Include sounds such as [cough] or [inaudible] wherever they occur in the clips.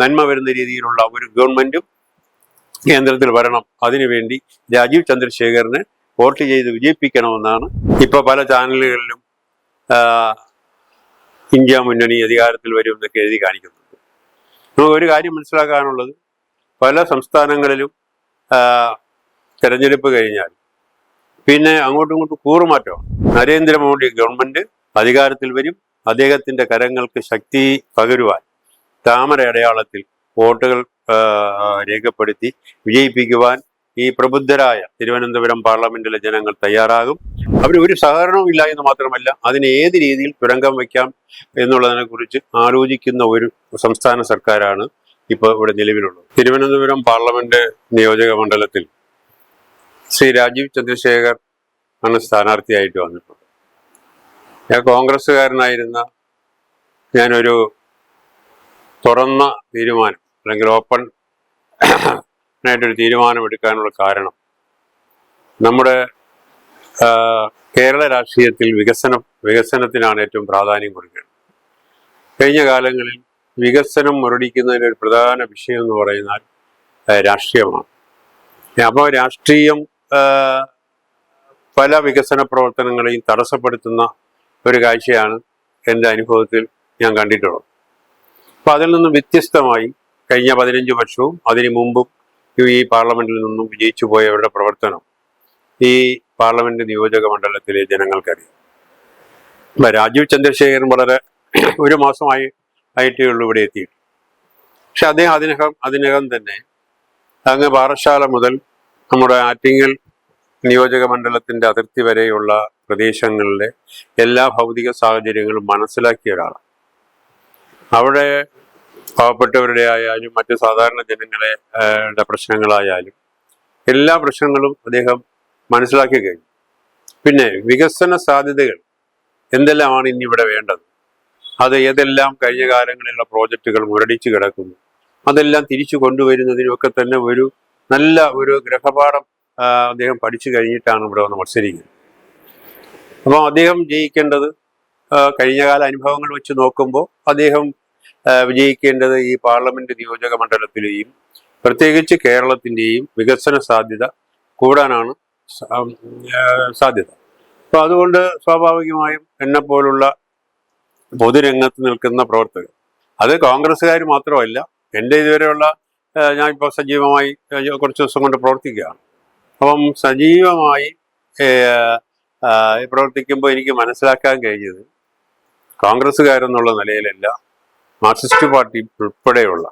നന്മ വരുന്ന രീതിയിലുള്ള ഒരു ഗവൺമെന്റും കേന്ദ്രത്തിൽ വരണം. അതിനുവേണ്ടി രാജീവ് ചന്ദ്രശേഖറിനെ വോട്ട് ചെയ്ത് വിജയിപ്പിക്കണമെന്നാണ് ഇപ്പോൾ പല ചാനലുകളിലും ഇന്ത്യ മുന്നണി അധികാരത്തിൽ വരും എന്നൊക്കെ എഴുതി കാണിക്കുന്നുണ്ട്. നമുക്ക് ഒരു കാര്യം മനസ്സിലാക്കാനുള്ളത് പല സംസ്ഥാനങ്ങളിലും തിരഞ്ഞെടുപ്പ് തെരഞ്ഞെടുപ്പ് കഴിഞ്ഞാൽ പിന്നെ അങ്ങോട്ടും ഇങ്ങോട്ടും കൂറുമാറ്റമാണ്. നരേന്ദ്രമോദി ഗവൺമെന്റ് അധികാരത്തിൽ വരും അദ്ദേഹത്തിന്റെ കരങ്ങൾക്ക് ശക്തി പകരുവാൻ താമര അടയാളത്തിൽ വോട്ടുകൾ രേഖപ്പെടുത്തി വിജയിപ്പിക്കുവാൻ ഈ പ്രബുദ്ധരായ തിരുവനന്തപുരം പാർലമെന്റിലെ ജനങ്ങൾ തയ്യാറാകും. അവർ ഒരു സഹകരണവും ഇല്ല എന്ന് മാത്രമല്ല അതിന് ഏത് രീതിയിൽ തുരങ്കം വയ്ക്കാം എന്നുള്ളതിനെ കുറിച്ച് ആലോചിക്കുന്ന ഒരു സംസ്ഥാന സർക്കാരാണ് ഇപ്പോൾ ഇവിടെ നിലവിലുള്ളത്. തിരുവനന്തപുരം പാർലമെന്റ് നിയോജക മണ്ഡലത്തിൽ ശ്രീ രാജീവ് ചന്ദ്രശേഖർ ആണ് സ്ഥാനാർത്ഥിയായിട്ട് വന്നിട്ടുള്ളത്. ഞാൻ കോൺഗ്രസ്സുകാരനായിരുന്ന ഞാനൊരു തുറന്ന തീരുമാനം അല്ലെങ്കിൽ ഓപ്പൺ ആയിട്ടൊരു തീരുമാനം എടുക്കാനുള്ള കാരണം. നമ്മുടെ കേരള രാഷ്ട്രീയത്തിൽ വികസനം വികസനത്തിനാണ് ഏറ്റവും പ്രാധാന്യം കൊടുക്കുന്നത് കഴിഞ്ഞ കാലങ്ങളിൽ വികസനം മുരടിക്കുന്നതിന് ഒരു പ്രധാന വിഷയം എന്ന് പറയുന്നാൽ രാഷ്ട്രീയമാണ്. അപ്പോൾ രാഷ്ട്രീയം പല വികസന പ്രവർത്തനങ്ങളെയും തടസ്സപ്പെടുത്തുന്ന ഒരു കാഴ്ചയാണ് എന്റെ അനുഭവത്തിൽ ഞാൻ കണ്ടിട്ടുള്ളത്. അപ്പോൾ അതിൽ നിന്നും വ്യത്യസ്തമായി കഴിഞ്ഞ പതിനഞ്ച് വർഷവും അതിനു മുമ്പും ഈ പാർലമെന്റിൽ നിന്നും വിജയിച്ചു പോയവരുടെ പ്രവർത്തനം ഈ പാർലമെന്റ് നിയോജക മണ്ഡലത്തിലെ ജനങ്ങൾക്കറിയാം. അപ്പൊ രാജീവ് ചന്ദ്രശേഖരൻ വളരെ [clears throat] ഒരു മാസമായി ആയിട്ടേ ഉള്ളൂ ഇവിടെ എത്തിയിട്ട്. പക്ഷെ അദ്ദേഹം അതിനകം അതിനകം തന്നെ അങ്ങ് പാറശാല മുതൽ നമ്മുടെ ആറ്റിങ്ങൽ നിയോജക മണ്ഡലത്തിന്റെ അതിർത്തി വരെയുള്ള പ്രദേശങ്ങളിലെ എല്ലാ ഭൗതിക സാഹചര്യങ്ങളും മനസ്സിലാക്കിയ ഒരാളാണ്. അവിടെ പാവപ്പെട്ടവരുടെ ആയാലും മറ്റ് സാധാരണ ജനങ്ങളെ പ്രശ്നങ്ങളായാലും എല്ലാ പ്രശ്നങ്ങളും അദ്ദേഹം മനസ്സിലാക്കി കഴിഞ്ഞു. പിന്നെ വികസന സാധ്യതകൾ എന്തെല്ലാമാണ് ഇനി ഇവിടെ വേണ്ടത്? അത് ഏതെല്ലാം കഴിഞ്ഞ കാലങ്ങളിലുള്ള പ്രോജക്റ്റുകൾ മുരടിച്ചു കിടക്കുന്നു? അതെല്ലാം തിരിച്ചു കൊണ്ടുവരുന്നതിനുമൊക്കെ തന്നെ ഒരു നല്ല ഒരു ഗ്രഹപാഠം അദ്ദേഹം പഠിച്ചു കഴിഞ്ഞിട്ടാണ് ഇവിടെ വന്ന് മത്സരിക്കുന്നത്. അപ്പോൾ അദ്ദേഹം ജയിക്കേണ്ടത് കഴിഞ്ഞകാല അനുഭവങ്ങൾ വെച്ച് നോക്കുമ്പോൾ അദ്ദേഹം വിജയിക്കേണ്ടത് ഈ പാർലമെന്റ് നിയോജക മണ്ഡലത്തിലെയും പ്രത്യേകിച്ച് കേരളത്തിന്റെയും വികസന സാധ്യത കൂടാനാണ് സാധ്യത. അപ്പൊ അതുകൊണ്ട് സ്വാഭാവികമായും എന്നെ പോലുള്ള പൊതുരംഗത്ത് നിൽക്കുന്ന പ്രവർത്തകർ അത് കോൺഗ്രസ്സുകാർ മാത്രമല്ല എന്റെ ഇതുവരെയുള്ള ഞാൻ ഇപ്പോൾ സജീവമായി കുറച്ച് ദിവസം കൊണ്ട് പ്രവർത്തിക്കുകയാണ്. അപ്പം സജീവമായി പ്രവർത്തിക്കുമ്പോൾ എനിക്ക് മനസ്സിലാക്കാൻ കഴിഞ്ഞത് കോൺഗ്രസ്സുകാരെന്നുള്ള നിലയിലല്ല മാർക്സിസ്റ്റ് പാർട്ടി ഉൾപ്പെടെയുള്ള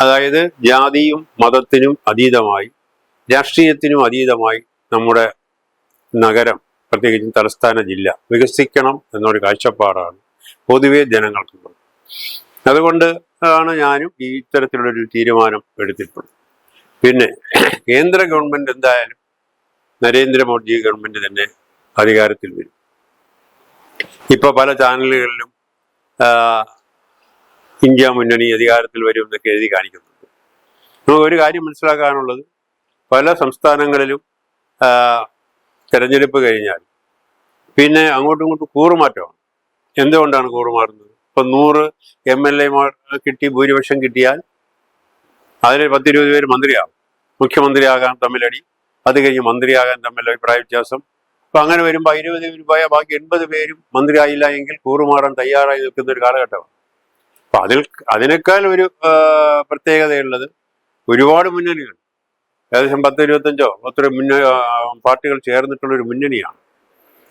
അതായത് ജാതിയും മതത്തിനും അതീതമായി രാഷ്ട്രീയത്തിനും അതീതമായി നമ്മുടെ നഗരം പ്രത്യേകിച്ചും തലസ്ഥാന ജില്ല വികസിക്കണം എന്നൊരു കാഴ്ചപ്പാടാണ് പൊതുവെ ജനങ്ങൾക്കുള്ളത്. അതുകൊണ്ട് ആണ് ഞാനും ഈ ഇത്തരത്തിലുള്ളൊരു തീരുമാനം എടുത്തിട്ടുള്ളത്. പിന്നെ കേന്ദ്ര ഗവൺമെന്റ് എന്തായാലും നരേന്ദ്രമോദി ഗവൺമെന്റ് തന്നെ അധികാരത്തിൽ വരും. ഇപ്പൊ പല ചാനലുകളിലും ഇന്ത്യ മുന്നണി അധികാരത്തിൽ വരും എന്നൊക്കെ എഴുതി കാണിക്കുന്നുണ്ട്. നമുക്ക് ഒരു കാര്യം മനസ്സിലാക്കാനുള്ളത് പല സംസ്ഥാനങ്ങളിലും തെരഞ്ഞെടുപ്പ് കഴിഞ്ഞാൽ പിന്നെ അങ്ങോട്ടും ഇങ്ങോട്ടും കൂറുമാറ്റമാണ്. എന്തുകൊണ്ടാണ് കൂറുമാറുന്നത്? ഇപ്പൊ നൂറ് എം എൽ എമാർ കിട്ടി ഭൂരിപക്ഷം കിട്ടിയാൽ അതിൽ പത്തിരുപത് പേര് മന്ത്രിയാകും മുഖ്യമന്ത്രിയാകാൻ തമ്മിലടി അത് കഴിഞ്ഞ് മന്ത്രിയാകാൻ തമ്മിൽ അഭിപ്രായ വ്യത്യാസം അപ്പൊ അങ്ങനെ വരുമ്പോൾ ഇരുപത് പേര് പോയാൽ ബാക്കി എൺപത് പേരും മന്ത്രിയായില്ല എങ്കിൽ കൂറുമാറാൻ തയ്യാറായി നിൽക്കുന്ന ഒരു കാലഘട്ടമാണ്. അപ്പൊ അതിൽ അതിനേക്കാൾ ഒരു പ്രത്യേകതയുള്ളത് ഒരുപാട് മുന്നണികൾ. ഏകദേശം പത്ത് ഇരുപത്തഞ്ചോ പത്ത് മുന്ന പാർട്ടികൾ ചേർന്നിട്ടുള്ള ഒരു മുന്നണിയാണ്.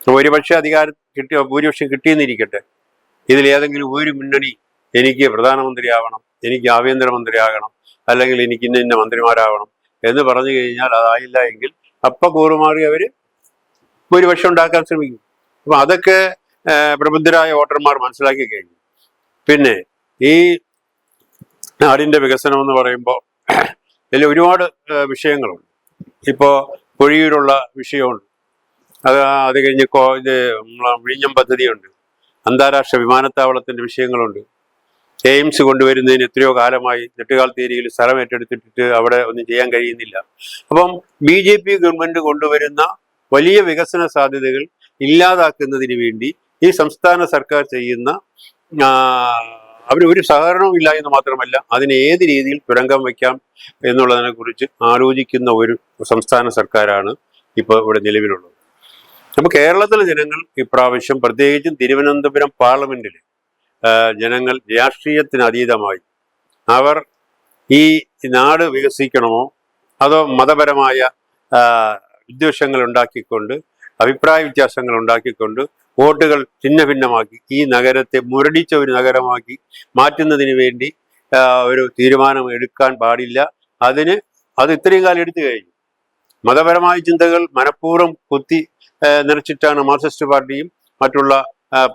ഒരുപക്ഷെ അധികാരം കിട്ടിയ ഭൂരിപക്ഷം കിട്ടിയെന്നിരിക്കട്ടെ. ഇതിൽ ഏതെങ്കിലും ഒരു മുന്നണി എനിക്ക് പ്രധാനമന്ത്രിയാവണം എനിക്ക് ആഭ്യന്തരമന്ത്രിയാകണം അല്ലെങ്കിൽ എനിക്ക് ഇന്ന ഇന്ന മന്ത്രിമാരാവണം എന്ന് പറഞ്ഞു കഴിഞ്ഞാൽ അതായില്ല എങ്കിൽ അപ്പ കൂറുമാറി അവർ ഭൂരിപക്ഷം ഉണ്ടാക്കാൻ ശ്രമിക്കും. അപ്പൊ അതൊക്കെ പ്രബുദ്ധരായ വോട്ടർമാർ മനസ്സിലാക്കി കഴിഞ്ഞു. പിന്നെ ഈ നാടിന്റെ വികസനം എന്ന് പറയുമ്പോൾ ഇതിൽ ഒരുപാട് വിഷയങ്ങളുണ്ട്. ഇപ്പോൾ പൊഴിയൂരുള്ള വിഷയമുണ്ട്. അത് അത് കഴിഞ്ഞ് കോ- ഇത് വിഴിഞ്ഞം പദ്ധതിയുണ്ട്. അന്താരാഷ്ട്ര വിമാനത്താവളത്തിന്റെ വിഷയങ്ങളുണ്ട്. എയിംസ് കൊണ്ടുവരുന്നതിന് എത്രയോ കാലമായി നെട്ടുകാൽ തീരിയിൽ സ്ഥലം ഏറ്റെടുത്തിട്ട് അവിടെ ഒന്നും ചെയ്യാൻ കഴിയുന്നില്ല. അപ്പം ബി ജെ പി ഗവൺമെന്റ് കൊണ്ടുവരുന്ന വലിയ വികസന സാധ്യതകൾ ഇല്ലാതാക്കുന്നതിന് വേണ്ടി ഈ സംസ്ഥാന സർക്കാർ ചെയ്യുന്ന അവർ ഒരു സഹകരണവും ഇല്ല എന്ന് മാത്രമല്ല അതിനെ ഏത് രീതിയിൽ തുരങ്കം വയ്ക്കാം എന്നുള്ളതിനെ കുറിച്ച് ആലോചിക്കുന്ന ഒരു സംസ്ഥാന സർക്കാരാണ് ഇപ്പോൾ ഇവിടെ നിലവിലുള്ളത്. അപ്പോൾ കേരളത്തിലെ ജനങ്ങൾ ഇപ്രാവശ്യം പ്രത്യേകിച്ചും തിരുവനന്തപുരം പാർലമെന്റിൽ ജനങ്ങൾ രാഷ്ട്രീയത്തിന് അതീതമായി. അവർ ഈ നാട് വികസിക്കണമോ അതോ മതപരമായ വിദ്വേഷങ്ങൾ ഉണ്ടാക്കിക്കൊണ്ട് അഭിപ്രായ വ്യത്യാസങ്ങൾ ഉണ്ടാക്കിക്കൊണ്ട് വോട്ടുകൾ ഛിന്ന ഭിന്നമാക്കി ഈ നഗരത്തെ മുരടിച്ച ഒരു നഗരമാക്കി മാറ്റുന്നതിന് വേണ്ടി ഒരു തീരുമാനം എടുക്കാൻ പാടില്ല. അതിന് അത് ഇത്രയും കാലം എടുത്തു കഴിഞ്ഞു. മതപരമായ ചിന്തകൾ മനഃപൂർവം കുത്തി നിറച്ചിട്ടാണ് മാർക്സിസ്റ്റ് പാർട്ടിയും മറ്റുള്ള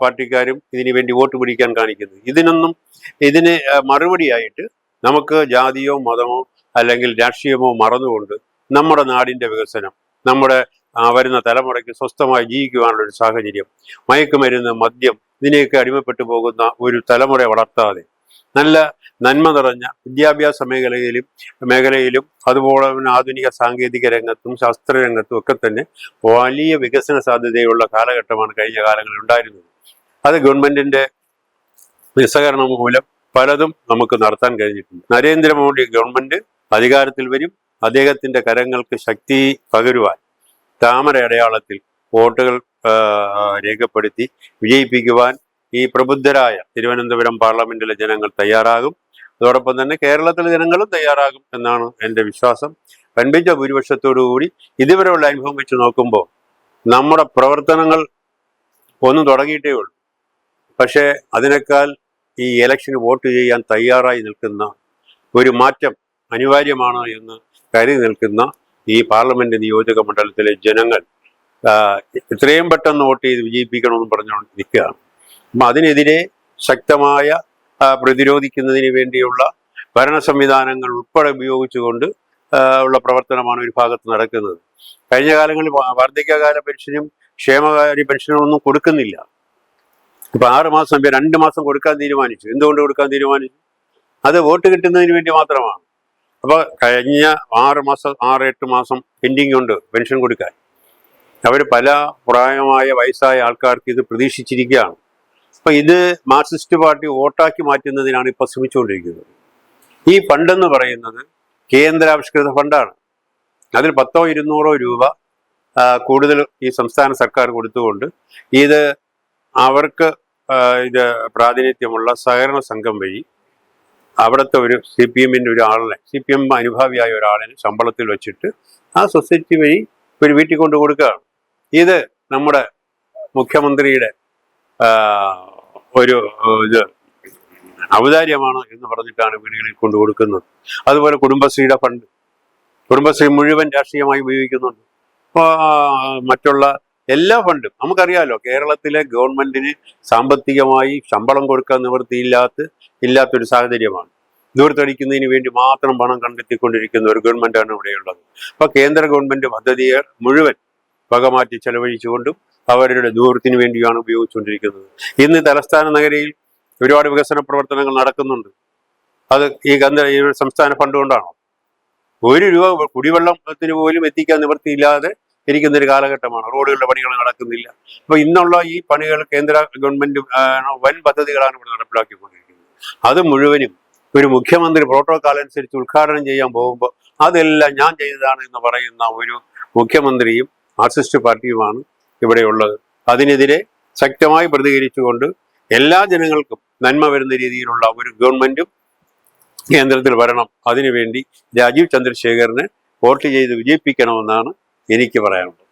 പാർട്ടിക്കാരും ഇതിനു വേണ്ടി വോട്ട് പിടിക്കാൻ കാണിക്കുന്നത്. ഇതിനൊന്നും ഇതിന് മറുപടിയായിട്ട് നമുക്ക് ജാതിയോ മതമോ അല്ലെങ്കിൽ രാഷ്ട്രീയമോ മറന്നുകൊണ്ട് നമ്മുടെ നാടിന്റെ വികസനം നമ്മുടെ വരുന്ന തലമുറയ്ക്ക് സ്വസ്ഥമായി ജീവിക്കുവാനുള്ള ഒരു സാഹചര്യം. മയക്കുമരുന്ന് മദ്യം ഇതിനെയൊക്കെ അടിമപ്പെട്ടു പോകുന്ന ഒരു തലമുറ വളർത്താതെ നല്ല നന്മ നിറഞ്ഞ വിദ്യാഭ്യാസ മേഖലയിലും മേഖലയിലും അതുപോലെ തന്നെ ആധുനിക സാങ്കേതിക രംഗത്തും ശാസ്ത്ര രംഗത്തും ഒക്കെ തന്നെ വലിയ വികസന സാധ്യതയുള്ള കാലഘട്ടമാണ് കഴിഞ്ഞ കാലങ്ങളിൽ ഉണ്ടായിരുന്നത്. അത് ഗവൺമെന്റിന്റെ നിസ്സഹകരണം മൂലം പലതും നമുക്ക് നടത്താൻ കഴിഞ്ഞിട്ടുണ്ട്. നരേന്ദ്രമോദി ഗവൺമെന്റ് അധികാരത്തിൽ വരും അദ്ദേഹത്തിന്റെ കരങ്ങൾക്ക് ശക്തി പകരുവാൻ താമര അടയാളത്തിൽ വോട്ടുകൾ രേഖപ്പെടുത്തി വിജയിപ്പിക്കുവാൻ ഈ പ്രബുദ്ധരായ തിരുവനന്തപുരം പാർലമെന്റിലെ ജനങ്ങൾ തയ്യാറാകും. അതോടൊപ്പം തന്നെ കേരളത്തിലെ ജനങ്ങളും തയ്യാറാകും എന്നാണ് എന്റെ വിശ്വാസം. വൻപിച്ച ഭൂരിപക്ഷത്തോടു കൂടി ഇതുവരെയുള്ള അനുഭവം വെച്ച് നോക്കുമ്പോൾ നമ്മുടെ പ്രവർത്തനങ്ങൾ ഒന്നും തുടങ്ങിയിട്ടേ ഉള്ളൂ. പക്ഷേ അതിനേക്കാൾ ഈ ഇലക്ഷന് വോട്ട് ചെയ്യാൻ തയ്യാറായി നിൽക്കുന്ന ഒരു മാറ്റം അനിവാര്യമാണ് എന്ന് കരുതി നിൽക്കുന്ന ഈ പാർലമെന്റ് നിയോജക മണ്ഡലത്തിലെ ജനങ്ങൾ എത്രയും പെട്ടെന്ന് വോട്ട് ചെയ്ത് വിജയിപ്പിക്കണമെന്ന് പറഞ്ഞുകൊണ്ട് നിൽക്കുകയാണ് അപ്പം അതിനെതിരെ ശക്തമായ പ്രതിരോധിക്കുന്നതിന് വേണ്ടിയുള്ള ഭരണ സംവിധാനങ്ങൾ ഉൾപ്പെടെ ഉപയോഗിച്ചുകൊണ്ട് ഉള്ള പ്രവർത്തനമാണ് ഒരു ഭാഗത്ത് നടക്കുന്നത്. കഴിഞ്ഞ കാലങ്ങളിൽ വാർദ്ധക്യകാല പെൻഷനും ക്ഷേമകാര്യ പെൻഷനും ഒന്നും കൊടുക്കുന്നില്ല. ഇപ്പൊ ആറ് മാസം രണ്ട് മാസം കൊടുക്കാൻ തീരുമാനിച്ചു. എന്തുകൊണ്ട് കൊടുക്കാൻ തീരുമാനിച്ചു? അത് വോട്ട് കിട്ടുന്നതിന് വേണ്ടി മാത്രമാണ്. അപ്പൊ കഴിഞ്ഞ ആറ് മാസം ആറ് എട്ട് മാസം പെൻഡിങ് ഉണ്ട് പെൻഷൻ കൊടുക്കാൻ. അവർ പല പ്രായമായ വയസ്സായ ആൾക്കാർക്ക് ഇത് പ്രതീക്ഷിച്ചിരിക്കുകയാണ്. അപ്പൊ ഇത് മാർക്സിസ്റ്റ് പാർട്ടി വോട്ടാക്കി മാറ്റുന്നതിനാണ് ഇപ്പൊ ശ്രമിച്ചുകൊണ്ടിരിക്കുന്നത്. ഈ ഫണ്ടെന്ന് പറയുന്നത് കേന്ദ്രാവിഷ്കൃത ഫണ്ടാണ് അതിൽ പത്തോ ഇരുന്നൂറോ രൂപ കൂടുതൽ ഈ സംസ്ഥാന സർക്കാർ കൊടുത്തുകൊണ്ട് ഇത് അവർക്ക് ഇത് പ്രാതിനിധ്യമുള്ള സഹകരണ സംഘം വഴി അവിടുത്തെ ഒരു സി പി എമ്മിന്റെ ഒരു ആളിനെ സി പി എം അനുഭാവിയായ ഒരാളിനെ ശമ്പളത്തിൽ വെച്ചിട്ട് ആ സൊസൈറ്റി വഴി ഒരു വീട്ടിൽ കൊണ്ട് കൊടുക്കുകയാണ്. ഇത് നമ്മുടെ മുഖ്യമന്ത്രിയുടെ ഒരു ഇത് ഔദാര്യമാണ് എന്ന് പറഞ്ഞിട്ടാണ് വീടുകളിൽ കൊണ്ടു കൊടുക്കുന്നത്. അതുപോലെ കുടുംബശ്രീയുടെ ഫണ്ട് കുടുംബശ്രീ മുഴുവൻ രാഷ്ട്രീയമായി ഉപയോഗിക്കുന്നുണ്ട്. മറ്റുള്ള എല്ലാ ഫണ്ടും. നമുക്കറിയാമല്ലോ കേരളത്തിലെ ഗവൺമെന്റിന് സാമ്പത്തികമായി ശമ്പളം കൊടുക്കാൻ നിവൃത്തിയില്ലാത്ത ഇല്ലാത്തൊരു സാഹചര്യമാണ്. ദൂരത്തടിക്കുന്നതിന് വേണ്ടി മാത്രം പണം കണ്ടെത്തിക്കൊണ്ടിരിക്കുന്ന ഒരു ഗവൺമെന്റാണ് ഇവിടെയുള്ളത്. അപ്പൊ കേന്ദ്ര ഗവൺമെന്റ് പദ്ധതിയെ മുഴുവൻ വകമാറ്റി ചെലവഴിച്ചുകൊണ്ടും അവരുടെ ദൂരത്തിന് വേണ്ടിയാണ് ഉപയോഗിച്ചുകൊണ്ടിരിക്കുന്നത്. ഇന്ന് തലസ്ഥാന നഗരയിൽ ഒരുപാട് വികസന പ്രവർത്തനങ്ങൾ നടക്കുന്നുണ്ട്. അത് ഈ കേന്ദ്ര ഈ സംസ്ഥാന ഫണ്ട് കൊണ്ടാണോ? ഒരു രൂപ കുടിവെള്ളത്തിന് പോലും എത്തിക്കാൻ നിവൃത്തിയില്ലാതെ ഇരിക്കുന്ന ഒരു കാലഘട്ടമാണ്. റോഡുകളുടെ പണികൾ നടക്കുന്നില്ല. അപ്പൊ ഇന്നുള്ള ഈ പണികൾ കേന്ദ്ര ഗവൺമെന്റ് വൻ പദ്ധതികളാണ് ഇവിടെ നടപ്പിലാക്കിക്കൊണ്ടിരിക്കുന്നത്. അത് മുഴുവനും ഒരു മുഖ്യമന്ത്രി പ്രോട്ടോകോൾ അനുസരിച്ച് ഉദ്ഘാടനം ചെയ്യാൻ പോകുമ്പോൾ അതെല്ലാം ഞാൻ ചെയ്തതാണ് എന്ന് പറയുന്ന ഒരു മുഖ്യമന്ത്രിയും മാർക്സിസ്റ്റ് പാർട്ടിയുമാണ് ഇവിടെയുള്ളത്. അതിനെതിരെ ശക്തമായി പ്രതികരിച്ചുകൊണ്ട് എല്ലാ ജനങ്ങൾക്കും നന്മ വരുന്ന രീതിയിലുള്ള ഒരു ഗവൺമെന്റും കേന്ദ്രത്തിൽ വരണം. അതിനുവേണ്ടി രാജീവ് ചന്ദ്രശേഖറിനെ വോട്ട് ചെയ്ത് വിജയിപ്പിക്കണമെന്നാണ് എനിക്ക് പറയാനുള്ളത്.